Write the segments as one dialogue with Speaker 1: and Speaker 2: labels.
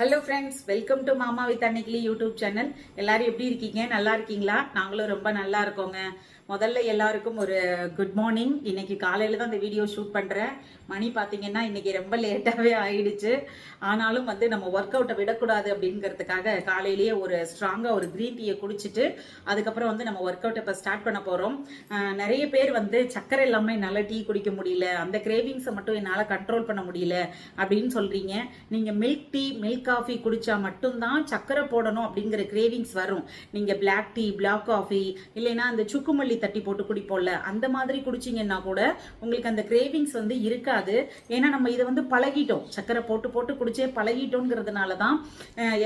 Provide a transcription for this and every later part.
Speaker 1: hello friends welcome to Mama with Annaikili YouTube channel எல்லாரும் எப்படி இருக்கீங்க நல்லா இருக்கீங்களா நாங்களும் ரொம்ப நல்லா இருக்கோங்க முதல்ல எல்லாருக்கும் ஒரு குட் மார்னிங் இன்னைக்கு காலையில் தான் இந்த வீடியோ ஷூட் பண்ணுறேன் மணி பார்த்தீங்கன்னா இன்னைக்கு ரொம்ப லேட்டாகவே ஆயிடுச்சு ஆனாலும் வந்து நம்ம ஒர்க் அவுட்டை விடக்கூடாது அப்படிங்கிறதுக்காக காலையிலேயே ஒரு ஸ்ட்ராங்காக ஒரு க்ரீன் டீயை குடிச்சிட்டு அதுக்கப்புறம் வந்து நம்ம ஒர்க் அவுட்டை இப்போ ஸ்டார்ட் பண்ண போகிறோம் நிறைய பேர் வந்து சக்கரை இல்லாமல் என்னால் டீ குடிக்க முடியல அந்த கிரேவிங்ஸை மட்டும் என்னால் கண்ட்ரோல் பண்ண முடியல அப்படின்னு சொல்கிறீங்க நீங்கள் மில்க் டீ மில்க் காஃபி குடித்தா மட்டும்தான் சக்கரை போடணும் அப்படிங்கிற கிரேவிங்ஸ் வரும் நீங்கள் பிளாக் டீ பிளாக் காஃபி இல்லைன்னா அந்த சுக்குமல்லி தட்டி போட்டு குடிப்போம்ல அந்த மாதிரி குடிச்சிங்கன்னா கூட உங்களுக்கு அந்த கிரேவிங்ஸ் வந்து இருக்காது ஏன்னா நம்ம இதை வந்து பழகிட்டோம் சக்கரை போட்டு போட்டு குடிச்சே பழகிட்டோங்கிறதுனால தான்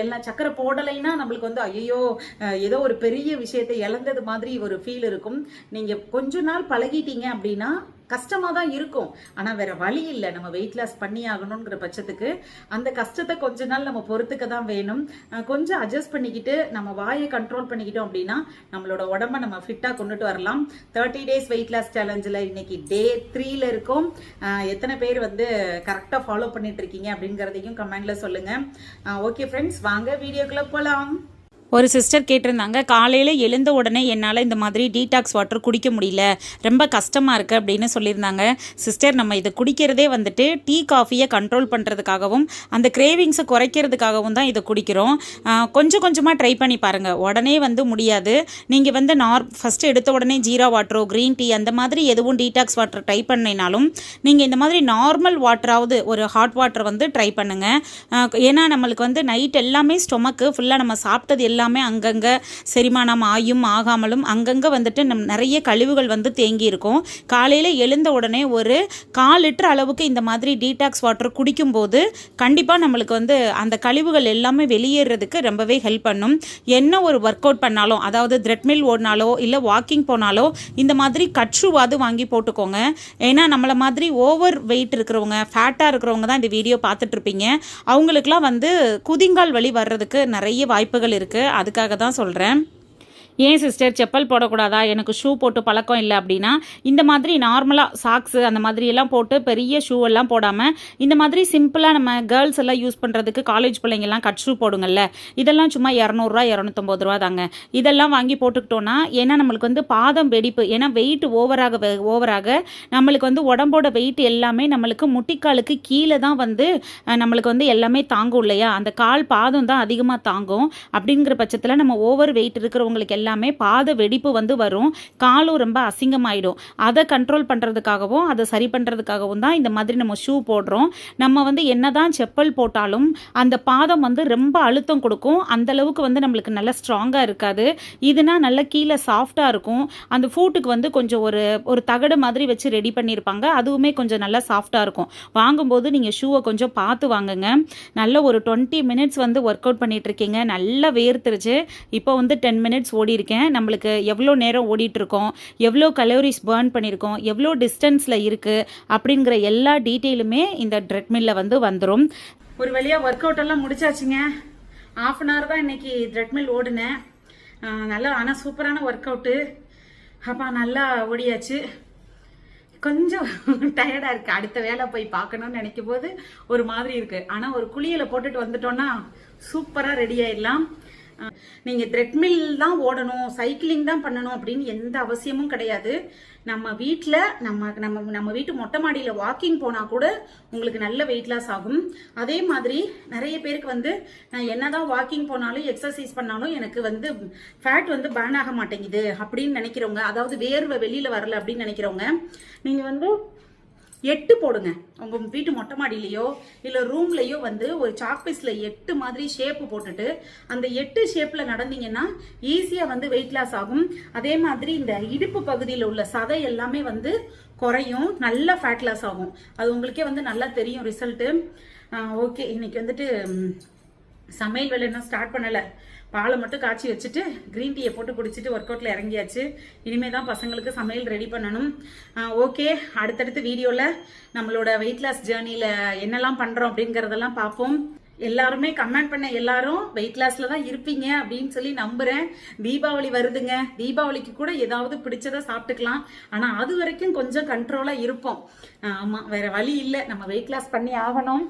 Speaker 1: எல்லாம் சக்கரை போடலைன்னா நம்மளுக்கு வந்து ஐயோ ஏதோ ஒரு பெரிய விஷயத்தை இழந்தது மாதிரி ஒரு ஃபீல் இருக்கும் நீங்கள் கொஞ்ச நாள் பழகிட்டீங்க அப்படின்னா கஷ்டமாக தான் இருக்கும் ஆனால் வேற வழி இல்லை நம்ம வெயிட் லாஸ் பண்ணி ஆகணுங்கிற பட்சத்துக்கு அந்த கஷ்டத்தை கொஞ்ச நாள் நம்ம பொறுத்துக்க தான் வேணும் கொஞ்சம் அட்ஜஸ்ட் பண்ணிக்கிட்டு நம்ம வாயை கண்ட்ரோல் பண்ணிக்கிட்டோம் அப்படின்னா நம்மளோட உடம்ப நம்ம ஃபிட்டாக கொண்டுட்டு வரலாம் தேர்ட்டி டேஸ் வெயிட் லாஸ் சேலஞ்சில் இன்னைக்கு டே த்ரீல இருக்கும் எத்தனை பேர் வந்து கரெக்டாக ஃபாலோ பண்ணிட்டு இருக்கீங்க அப்படிங்கிறதையும் கமெண்ட்ல சொல்லுங்க ஓகே ஃப்ரெண்ட்ஸ் வாங்க வீடியோக்குள்ள போகலாம்
Speaker 2: ஒரு சிஸ்டர் கேட்டிருந்தாங்க காலையில் எழுந்த உடனே என்னால் இந்த மாதிரி டீடாக்ஸ் வாட்டர் குடிக்க முடியல ரொம்ப கஷ்டமாக இருக்குது அப்படின்னு சொல்லியிருந்தாங்க சிஸ்டர் நம்ம இதை குடிக்கிறதே வந்துட்டு டீ காஃபியை கண்ட்ரோல் பண்ணுறதுக்காகவும் அந்த கிரேவிங்ஸை குறைக்கிறதுக்காகவும் தான் இதை குடிக்கிறோம் கொஞ்சம் கொஞ்சமாக ட்ரை பண்ணி பாருங்கள் உடனே வந்து முடியாது நீங்கள் வந்து நார் ஃபஸ்ட்டு எடுத்த உடனே ஜீரா வாட்டரோ க்ரீன் டீ அந்த மாதிரி எதுவும் டீடாக்ஸ் வாட்டர் ட்ரை பண்ணினாலும் நீங்கள் இந்த மாதிரி நார்மல் வாட்டராவது ஒரு ஹாட் வாட்டர் வந்து ட்ரை பண்ணுங்கள் ஏன்னா நம்மளுக்கு வந்து நைட் எல்லாமே ஸ்டொமக்கு ஃபுல்லாக நம்ம சாப்பிட்டது எல்லாம் எல்லாமே அங்கங்கே செரிமானம் ஆயும் ஆகாமலும் அங்கங்கே வந்துட்டு நம் நிறைய கழிவுகள் வந்து தேங்கியிருக்கும் காலையில் எழுந்த உடனே ஒரு கால் லிட்டர் அளவுக்கு இந்த மாதிரி டீடாக்ஸ் வாட்டர் குடிக்கும்போது கண்டிப்பாக நம்மளுக்கு வந்து அந்த கழிவுகள் எல்லாமே வெளியேறதுக்கு ரொம்பவே ஹெல்ப் பண்ணும் என்ன ஒரு ஒர்க் அவுட் பண்ணாலும் அதாவது த்ரெட்மில் ஓடினாலோ இல்லை வாக்கிங் போனாலோ இந்த மாதிரி கற்றுவாது வாங்கி போட்டுக்கோங்க ஏன்னா நம்மளை மாதிரி ஓவர் வெயிட் இருக்கிறவங்க ஃபேட்டாக இருக்கிறவங்க தான் இந்த வீடியோ பார்த்துட்ருப்பீங்க அவங்களுக்குலாம் வந்து குதிங்கால் வழி வர்றதுக்கு நிறைய வாய்ப்புகள் இருக்குது அதுக்காக தான் சொல்கிறேன் ஏன் சிஸ்டர் செப்பல் போடக்கூடாதா எனக்கு ஷூ போட்டு பழக்கம் இல்லை அப்படின்னா இந்த மாதிரி நார்மலாக சாக்ஸு அந்த மாதிரி எல்லாம் போட்டு பெரிய ஷூ எல்லாம் போடாமல் இந்த மாதிரி சிம்பிளாக நம்ம கேர்ள்ஸ் எல்லாம் யூஸ் பண்ணுறதுக்கு காலேஜ் பிள்ளைங்கள்லாம் கட் ஷூ போடுங்கள்ல இதெல்லாம் சும்மா இரநூறுவா இரநூத்தம்பது ரூபா தாங்க இதெல்லாம் வாங்கி போட்டுக்கிட்டோன்னா ஏன்னா நம்மளுக்கு வந்து பாதம் வெடிப்பு ஏன்னா வெயிட் ஓவராக ஓவராக நம்மளுக்கு வந்து உடம்போட வெயிட் எல்லாமே நம்மளுக்கு முட்டிக்காலுக்கு கீழே தான் வந்து நம்மளுக்கு வந்து எல்லாமே தாங்கும் இல்லையா அந்த கால் பாதம் தான் அதிகமாக தாங்கும் அப்படிங்கிற பட்சத்தில் நம்ம ஓவர் வெயிட் இருக்கிறவங்களுக்கு எல்லாமே பாத வெடிப்பு வந்து வரும் காலும் ரொம்ப அசிங்கமாயிடும் அதை கண்ட்ரோல் பண்ணுறதுக்காகவும் அதை சரி பண்ணுறதுக்காகவும் தான் இந்த மாதிரி நம்ம ஷூ போடுறோம் நம்ம வந்து என்னதான் செப்பல் போட்டாலும் அந்த பாதம் வந்து ரொம்ப அழுத்தம் கொடுக்கும் அந்த அளவுக்கு வந்து நம்மளுக்கு நல்லா ஸ்ட்ராங்காக இருக்காது இதுனா நல்லா கீழே சாஃப்டாக இருக்கும் அந்த ஃபூட்டுக்கு வந்து கொஞ்சம் ஒரு ஒரு தகடு மாதிரி வச்சு ரெடி பண்ணியிருப்பாங்க அதுவுமே கொஞ்சம் நல்லா சாஃப்டாக இருக்கும் வாங்கும்போது நீங்கள் ஷூவை கொஞ்சம் பார்த்து வாங்குங்க நல்ல ஒரு டுவெண்ட்டி மினிட்ஸ் வந்து ஒர்க் அவுட் பண்ணிகிட்ருக்கீங்க நல்லா வேர்த்துருச்சு இப்போ வந்து டென் மினிட்ஸ் ஓடி ஓடியிருக்கேன் நம்மளுக்கு எவ்வளோ நேரம் ஓடிட்டுருக்கோம் எவ்வளோ கலோரிஸ் பேர்ன் பண்ணியிருக்கோம் எவ்வளோ டிஸ்டன்ஸில் இருக்குது அப்படிங்கிற எல்லா டீட்டெயிலுமே இந்த ட்ரெட்மில்ல வந்து வந்துடும்
Speaker 1: ஒரு வழியாக ஒர்க் அவுட் எல்லாம் முடிச்சாச்சுங்க ஆஃப் அன் ஹவர் தான் இன்னைக்கு த்ரெட்மில் ஓடினேன் நல்லா ஆனால் சூப்பரான ஒர்க் அவுட்டு அப்பா நல்லா ஓடியாச்சு கொஞ்சம் டயர்டாக இருக்குது அடுத்த வேலை போய் பார்க்கணும்னு நினைக்கும் போது ஒரு மாதிரி இருக்குது ஆனால் ஒரு குளியலை போட்டுட்டு வந்துட்டோன்னா சூப்பராக ரெடி ஆயிடலாம் நீங்கள் த்ரெட்மில் தான் ஓடணும் சைக்கிளிங் தான் பண்ணணும் அப்படின்னு எந்த அவசியமும் கிடையாது நம்ம வீட்டில் நம்ம நம்ம நம்ம வீட்டு மொட்டை மாடியில் வாக்கிங் போனால் கூட உங்களுக்கு நல்ல வெயிட் லாஸ் ஆகும் அதே மாதிரி நிறைய பேருக்கு வந்து நான் என்னதான் வாக்கிங் போனாலும் எக்ஸசைஸ் பண்ணாலும் எனக்கு வந்து ஃபேட் வந்து பேர்ன் ஆக மாட்டேங்குது அப்படின்னு நினைக்கிறவங்க அதாவது வேர்வை வெளியில் வரல அப்படின்னு நினைக்கிறவங்க நீங்கள் வந்து எட்டு போடுங்க உங்கள் வீட்டு மொட்டை மாடியிலையோ இல்லை ரூம்லையோ வந்து ஒரு சாக்பீஸில் எட்டு மாதிரி ஷேப்பு போட்டுட்டு அந்த எட்டு ஷேப்பில் நடந்தீங்கன்னா ஈஸியாக வந்து வெயிட் லாஸ் ஆகும் அதே மாதிரி இந்த இடுப்பு பகுதியில் உள்ள சதை எல்லாமே வந்து குறையும் நல்லா ஃபேட் லாஸ் ஆகும் அது உங்களுக்கே வந்து நல்லா தெரியும் ரிசல்ட்டு ஓகே இன்னைக்கு வந்துட்டு சமையல் வேலை இன்னும் ஸ்டார்ட் பண்ணலை பாலை மட்டும் காய்ச்சி வச்சுட்டு க்ரீன் டீயை போட்டு குடிச்சிட்டு ஒர்க் அவுட்டில் இறங்கியாச்சு இனிமேல் தான் பசங்களுக்கு சமையல் ரெடி பண்ணணும் ஓகே அடுத்தடுத்து வீடியோவில் நம்மளோட வெயிட் லாஸ் ஜேர்னியில் என்னெல்லாம் பண்ணுறோம் அப்படிங்கிறதெல்லாம் பார்ப்போம் எல்லாருமே கமெண்ட் பண்ண எல்லாரும் வெயிட் லாஸ்ல தான் இருப்பீங்க அப்படின்னு சொல்லி நம்புகிறேன் தீபாவளி வருதுங்க தீபாவளிக்கு கூட ஏதாவது பிடிச்சதை சாப்பிட்டுக்கலாம் ஆனால் அது வரைக்கும் கொஞ்சம் கண்ட்ரோலாக இருப்போம் ஆமாம் வேற வழி இல்லை நம்ம வெயிட் லாஸ் பண்ணி ஆகணும்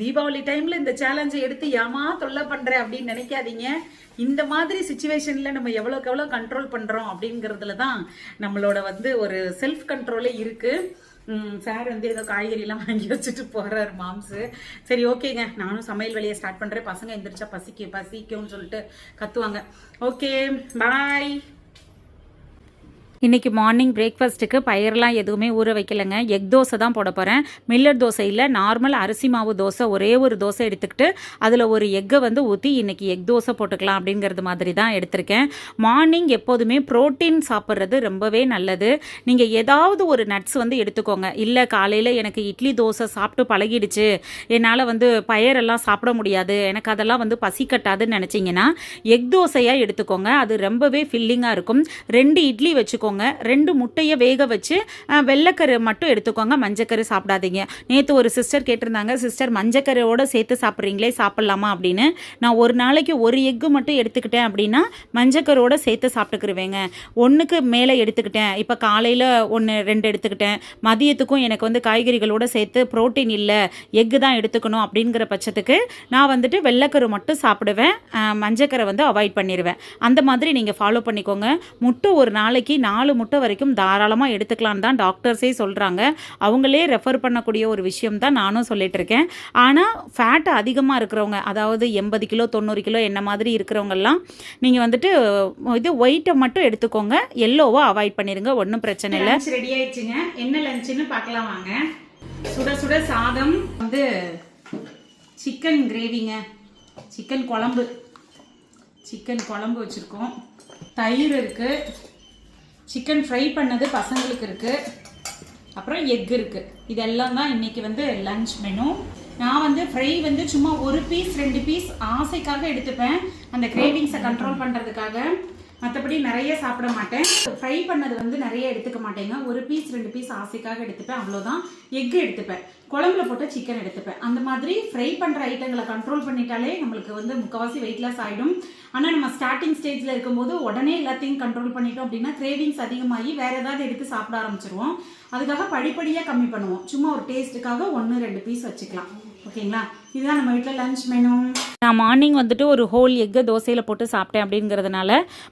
Speaker 1: தீபாவளி டைம்ல இந்த சேலஞ்சை எடுத்து ஏமா தொல்லை பண்றேன் அப்படின்னு நினைக்காதீங்க இந்த மாதிரி சுச்சுவேஷன்ல நம்ம எவ்வளோக்கு எவ்வளோ கண்ட்ரோல் பண்றோம் அப்படிங்கிறதுல தான் நம்மளோட வந்து ஒரு செல்ஃப் கண்ட்ரோலே இருக்குது சார் வந்து ஏதோ காய்கறியெல்லாம் வாங்கி வச்சுட்டு போகிறாரு மாம்ஸு சரி ஓகேங்க நானும் சமையல் வழியை ஸ்டார்ட் பண்ணுறேன் பசங்க எந்திரிச்சா பசிக்கு பசிக்கும்னு சொல்லிட்டு கத்துவாங்க ஓகே பாய் இன்றைக்கி மார்னிங் பிரேக்ஃபாஸ்ட்டுக்கு பயிரெலாம் எதுவுமே ஊற வைக்கலைங்க எக் தோசை தான் போட போகிறேன் மில்லட் தோசையில் நார்மல் அரிசி மாவு தோசை ஒரே ஒரு தோசை எடுத்துக்கிட்டு அதில் ஒரு எக்கை வந்து ஊற்றி இன்றைக்கி எக் தோசை போட்டுக்கலாம் அப்படிங்கிறது மாதிரி தான் எடுத்திருக்கேன் மார்னிங் எப்போதுமே ப்ரோட்டீன் சாப்பிட்றது ரொம்பவே நல்லது நீங்கள் ஏதாவது ஒரு நட்ஸ் வந்து எடுத்துக்கோங்க இல்லை காலையில் எனக்கு இட்லி தோசை சாப்பிட்டு பழகிடுச்சு என்னால் வந்து பயரெல்லாம் சாப்பிட முடியாது எனக்கு அதெல்லாம் வந்து பசி கட்டாதுன்னு நினச்சிங்கன்னா எக் தோசையாக எடுத்துக்கோங்க அது ரொம்பவே ஃபில்லிங்காக இருக்கும் ரெண்டு இட்லி வச்சுக்கோங்க எடுத்துக்கோங்க ரெண்டு முட்டையை வேக வச்சு வெள்ளைக்கரு மட்டும் எடுத்துக்கோங்க மஞ்சக்கரு சாப்பிடாதீங்க நேற்று ஒரு சிஸ்டர் கேட்டிருந்தாங்க சிஸ்டர் மஞ்சக்கரையோட சேர்த்து சாப்பிட்றீங்களே சாப்பிட்லாமா அப்படின்னு நான் ஒரு நாளைக்கு ஒரு எக்கு மட்டும் எடுத்துக்கிட்டேன் அப்படின்னா மஞ்சக்கரோட சேர்த்து சாப்பிட்டுக்கிருவேங்க ஒன்றுக்கு மேலே எடுத்துக்கிட்டேன் இப்போ காலையில் ஒன்று ரெண்டு எடுத்துக்கிட்டேன் மதியத்துக்கும் எனக்கு வந்து காய்கறிகளோட சேர்த்து ப்ரோட்டீன் இல்லை எக்கு தான் எடுத்துக்கணும் அப்படிங்கிற பட்சத்துக்கு நான் வந்துட்டு வெள்ளைக்கரு மட்டும் சாப்பிடுவேன் மஞ்சக்கரை வந்து அவாய்ட் பண்ணிடுவேன் அந்த மாதிரி நீங்கள் ஃபாலோ பண்ணிக்கோங்க முட்டை ஒரு நாளைக்கு நான் நாலு முட்டை வரைக்கும் தாராளமாக எடுத்துக்கலான்னு தான் டாக்டர்ஸே சொல்கிறாங்க அவங்களே ரெஃபர் பண்ணக்கூடிய ஒரு விஷயம் தான் நானும் சொல்லிட்டு இருக்கேன் ஆனால் ஃபேட் அதிகமாக இருக்கிறவங்க அதாவது எண்பது கிலோ தொண்ணூறு கிலோ என்ன மாதிரி இருக்கிறவங்கெல்லாம் நீங்கள் வந்துட்டு இது ஒயிட்டை மட்டும் எடுத்துக்கோங்க எல்லோவோ அவாய்ட் பண்ணிடுங்க ஒன்றும் பிரச்சனை இல்லை ரெடி ஆயிடுச்சுங்க என்ன லஞ்சுன்னு பார்க்கலாம் வாங்க சுட சுட சாதம் வந்து சிக்கன் கிரேவிங்க சிக்கன் குழம்பு சிக்கன் குழம்பு வச்சுருக்கோம் தயிர் இருக்குது சிக்கன் ஃப்ரை பண்ணது பசங்களுக்கு இருக்குது அப்புறம் எக் இருக்குது இதெல்லாம் தான் இன்றைக்கி வந்து லஞ்ச் மெனு நான் வந்து ஃப்ரை வந்து சும்மா ஒரு பீஸ் ரெண்டு பீஸ் ஆசைக்காக எடுத்துப்பேன் அந்த கிரேவிங்ஸை கண்ட்ரோல் பண்ணுறதுக்காக மற்றபடி நிறைய சாப்பிட மாட்டேன் ஃப்ரை பண்ணது வந்து நிறைய எடுத்துக்க மாட்டேங்க ஒரு பீஸ் ரெண்டு பீஸ் ஆசைக்காக எடுத்துப்பேன் அவ்வளோதான் எக்கு எடுத்துப்பேன் குழம்புல போட்டு சிக்கன் எடுத்துப்பேன் அந்த மாதிரி ஃப்ரை பண்ணுற ஐட்டங்களை கண்ட்ரோல் பண்ணிட்டாலே நம்மளுக்கு வந்து முக்கவாசி வெயிட் லாஸ் ஆகிடும் ஆனால் நம்ம ஸ்டார்டிங் ஸ்டேஜில் இருக்கும்போது உடனே எல்லாத்தையும் கண்ட்ரோல் பண்ணிட்டோம் அப்படின்னா கிரேவிங்ஸ் அதிகமாகி வேறு ஏதாவது எடுத்து சாப்பிட ஆரம்பிச்சிருவோம் அதுக்காக படிப்படியாக கம்மி பண்ணுவோம் சும்மா ஒரு டேஸ்ட்டுக்காக ஒன்று ரெண்டு பீஸ் வச்சுக்கலாம் ஓகேங்களா இதுதான் நம்ம வீட்டில் லஞ்ச் மெனு நான் மார்னிங் வந்துட்டு ஒரு ஹோல் எக்கு தோசையில் போட்டு சாப்பிட்டேன் அப்படிங்கிறதுனால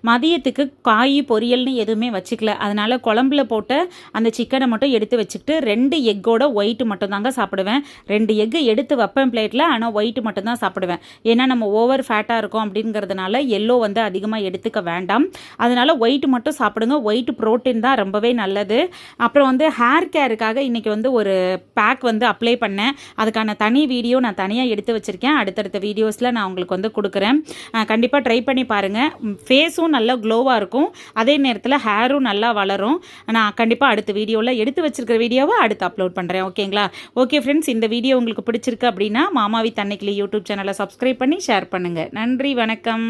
Speaker 1: மதியத்துக்கு காய் பொரியல்னு எதுவுமே வச்சுக்கல அதனால் குழம்புல போட்டு அந்த சிக்கனை மட்டும் எடுத்து வச்சுக்கிட்டு ரெண்டு எக்கோட ஒயிட்டு மட்டும்தாங்க சாப்பிடுவேன் ரெண்டு எக்கு எடுத்து வைப்பேன் பிளேட்டில் ஆனால் ஒயிட் மட்டும்தான் சாப்பிடுவேன் ஏன்னா நம்ம ஓவர் ஃபேட்டாக இருக்கும் அப்படிங்கிறதுனால எல்லோ வந்து அதிகமாக எடுத்துக்க வேண்டாம் அதனால் ஒயிட் மட்டும் சாப்பிடுங்க ஒயிட் ப்ரோட்டீன் தான் ரொம்பவே நல்லது அப்புறம் வந்து ஹேர் கேருக்காக இன்றைக்கி வந்து ஒரு பேக் வந்து அப்ளை பண்ணேன் அதுக்கான தனி வீடியோ நான் தனியாக எடுத்து வச்சுருக்கேன் அடுத்தடுத்த வீடியோஸில் நான் உங்களுக்கு வந்து கொடுக்குறேன் கண்டிப்பாக ட்ரை பண்ணி பாருங்கள் ஃபேஸும் நல்லா க்ளோவாக இருக்கும் அதே நேரத்தில் ஹேரும் நல்லா வளரும் நான் கண்டிப்பாக அடுத்த வீடியோவில் எடுத்து வச்சுருக்கிற வீடியோவை அடுத்து அப்லோட் பண்ணுறேன் ஓகேங்களா ஓகே ஃப்ரெண்ட்ஸ் இந்த வீடியோ உங்களுக்கு பிடிச்சிருக்கு அப்படின்னா மாமாவி தன்னைக்கிளி யூடியூப் சேனலை சப்ஸ்கிரைப் பண்ணி ஷேர் பண்ணுங்கள் நன்றி வணக்கம்